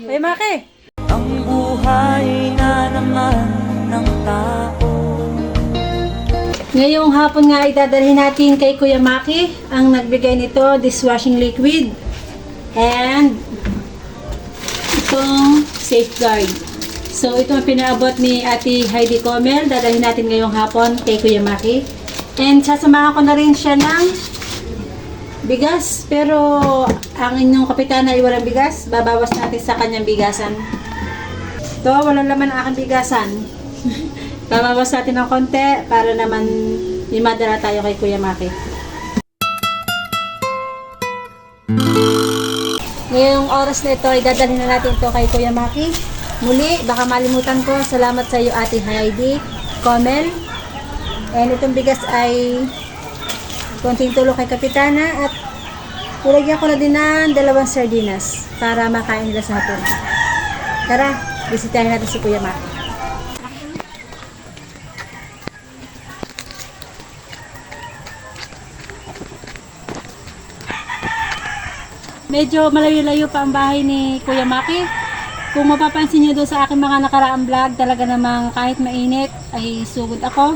Ay, Maki! Ang buhay na naman ng tao Ngayong hapon nga ay dadalhin natin kay Kuya Maki ang nagbigay nito, dishwashing liquid. And itong safeguard. So ito ang pinaabot ni Ate Heidi Comel. Dadalhin natin ngayong hapon kay Kuya Maki. And sasamahan ko na rin siya ng bigas. Pero ang inyong kapitana ay walang bigas. Babawas natin sa kanyang bigasan. Ito, walang laman ang aking bigasan. Babawas natin ng konti para naman imadala tayo kay Kuya Maki. Ngayong oras na ito ay dadalhin na natin ito kay Kuya Maki. Muli, baka malimutan ko. Salamat sa iyo Ate Heidi, Comel. And itong bigas ay konting tulong kay Kapitana at nilagyan ko na din ng dalawang sardinas para makain nila sa hapon. Tara, bisitahin natin si Kuya Maki. Medyo malayo-layo pa ang bahay ni Kuya Maki. Kung mapapansin nyo doon sa aking mga nakaraang vlog, talaga namang kahit mainit ay sugod ako.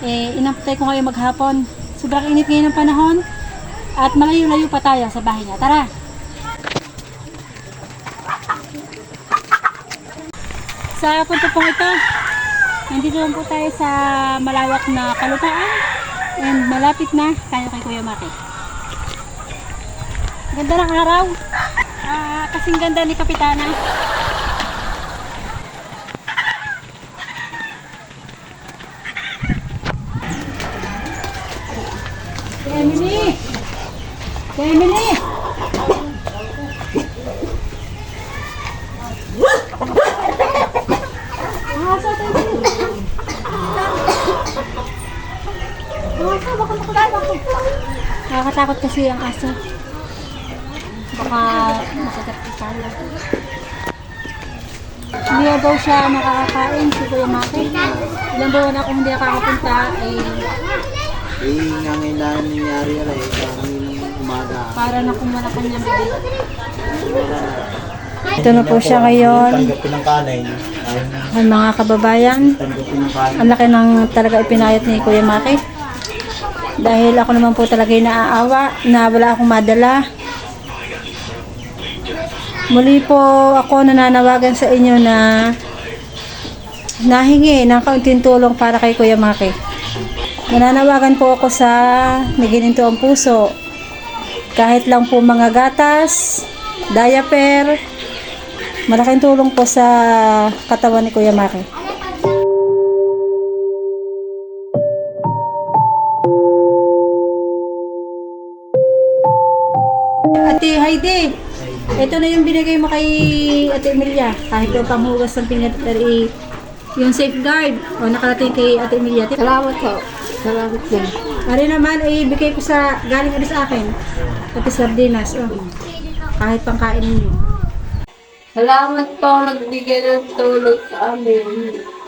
Eh, inampatay ko ngayon maghapon. Sobrang init ngayon ng panahon. At malayo-layo pa tayo sa bahay niya. Tara! Sa punto pong ito, nandito lang po tayo sa malawak na kalupaan. And malapit na tayo kay Kuya Maki. Ganda ng araw. Ah, kasing ganda ni Kapitana. Emily! Emily! Nakakatakot kasi ang aso. Baka masagat ka tayo. Hindi na daw siya nakakakain si Kuya Maki. Ilang buwan ako hindi nakakapunta ay Eh, nangailangan nangyari yan eh, kami nung umaga. para na kumala kanyang bibi. Ito na po siya ngayon. Tanggapin ng kanin. Ayun na, Ay mga kababayan, tanggapin ng kanin. ang laki ng talaga ipinayat ni Kuya Maki. Dahil ako naman po talaga yung naaawa na wala akong madala. Muli po ako nananawagan sa inyo na nahingi ng kaunting tulong para kay Kuya Maki. Nananawagan po ako sa nagininto ang puso. Kahit lang po mga gatas, diaper, malaking tulong po sa katawan ni Kuya Maki. Ate Heidi, ito na yung binigay mo kay Ate Emilia. Kahit yung panghugas ng pingat yung safeguard. O nakarating kay Ate Emilia. Salamat po. Salamat din. Ari naman ay bigay ko sa galing ulit sa akin. Pati sardinas. Oh. Kahit pangkain ninyo. Salamat po nagbigay ng tulong sa amin.